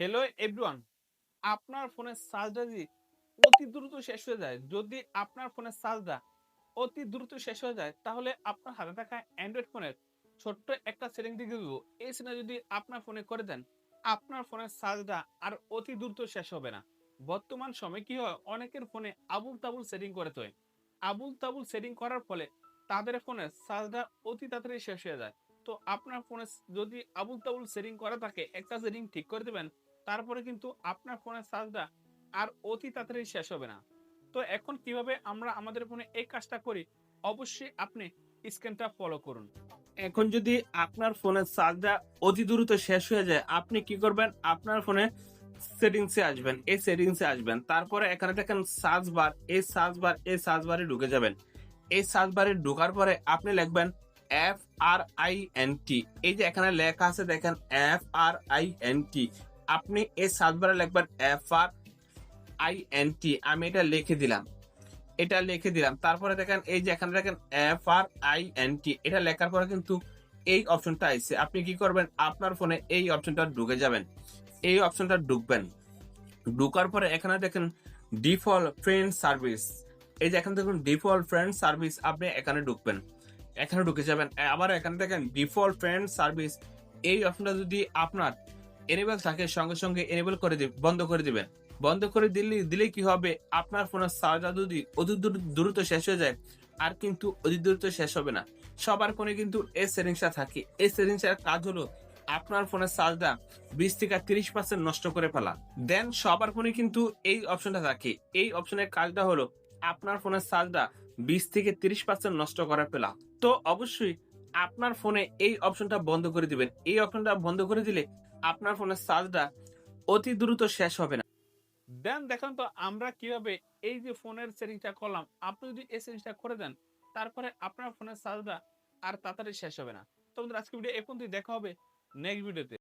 Hello everyone আপনার ফোনের চার্জটা যদি অতি দ্রুত শেষ হয়ে যায়, যদি আপনার ফোনের চার্জটা অতি দ্রুত শেষ হয়ে যায়, তাহলে আপনার হাতে থাকা অ্যান্ড্রয়েড ফোনের ছোট্ট একটা সেটিং দিয়ে দেবো। এই সেটা যদি আপনার ফোনে করে দেন, আপনার ফোনের চার্জটা আর অতি দ্রুত শেষ হবে না। বর্তমান সময় কি হয়, অনেকের ফোনে আবুল তাবুল সেটিং করে তো আবুল তাবুল সেটিং করার ফলে তাদের ফোনের চার্জটা অতি তাড়াতাড়ি শেষ হয়ে যায়। তো আপনার ফোনে যদি আবুল তাবুল সেটিং করা থাকে, একটা সেটিং ঠিক করে দেবেন তারপরে কিন্তু আপনার ফোনের চার্জটা আর অতি তাড়াতাড়ি শেষ হবে না। তো এখন কীভাবে আমরা আমাদের ফোনে এই কাজটা করি, অবশ্যই আপনি স্ক্রিনটা ফলো করুন। এখন যদি আপনার ফোনের চার্জটা অতি দ্রুত শেষ হয়ে যায়, আপনি কি করবেন? আপনার ফোনে সেটিংসে আসবেন, এই সেটিংসে আসবেন। তারপরে এখানে দেখেন সার্চ বার এই সার্চ বার এই সার্চ বারে ঢুকে যাবেন। এই সার্চ বারে ঢোকার পরে আপনি লিখবেন F R I N T এই যে এখানে লেখা আছে দেখেন F R I N T আপনি এই সার্চ বারে লিখবেন F R I N T আমি এটা লিখে দিলাম। এটা লিখে দিলাম। তারপরে দেখেন, এই যে এখানে দেখেন F R I N T এটা লেখার পরে কিন্তু এই অপশনটা আইছে। আপনি কি করবেন? আপনার ফোনে এই অপশনটা ঢুকে যাবেন। এই অপশনটা ঢুকবেন। ঢুকার পরে এখানে দেখেন, ডিফল্ট ফ্রেন্ড সার্ভিস। এই যে এখানে দেখুন, ডিফল্ট ফ্রেন্ড সার্ভিস, আপনি এখানে ঢুকবেন। এখানে ঢুকে যাবেন। আবার এখানে দেখেন, ডিফল্ট ফ্রেন্ড সার্ভিস। এই অপশনটা যদি আপনার এনেবল থাকে, সঙ্গে সঙ্গে এনেবল করে দিবেন বন্ধ করে দিবেন বন্ধ করে দিলে দিলে কি হবে? আপনার ফোনের চার্জার যদি অতি দ্রুত শেষ হয়ে যায়, আর কিন্তু অতি দ্রুত শেষ হবে না। সবার ফোনে কিন্তু এই সেটিংসটা থাকে। এই সেটিংসের কাজ হলো, আপনার ফোনের চার্জটা বিশ থেকে তিরিশ পার্সেন্ট নষ্ট করে ফেলা। দেন সবার ফোনে কিন্তু এই অপশনটা থাকে। এই অপশনের কাজটা হলো, আপনার ফোনের চার্জটা বিশ থেকে তিরিশ পার্সেন্ট নষ্ট করে ফেলা। তো অবশ্যই আপনার ফোনে এই অপশনটা বন্ধ করে দিবেন। এই অপশনটা বন্ধ করে দিলে আপনার ফোনের চার্জটা অতি দ্রুত শেষ হবে না। দেন দেখেন তো আমরা কীভাবে এই যে ফোনের সেটিংটা করলাম, আপনি যদি এই সেটিংটা করে দেন, তারপরে আপনার ফোনের চার্জটা আর তাড়াতাড়ি শেষ হবে না। তো বন্ধুরা আজকে ভিডিও এখন দেখা হবে নেক্সট ভিডিওতে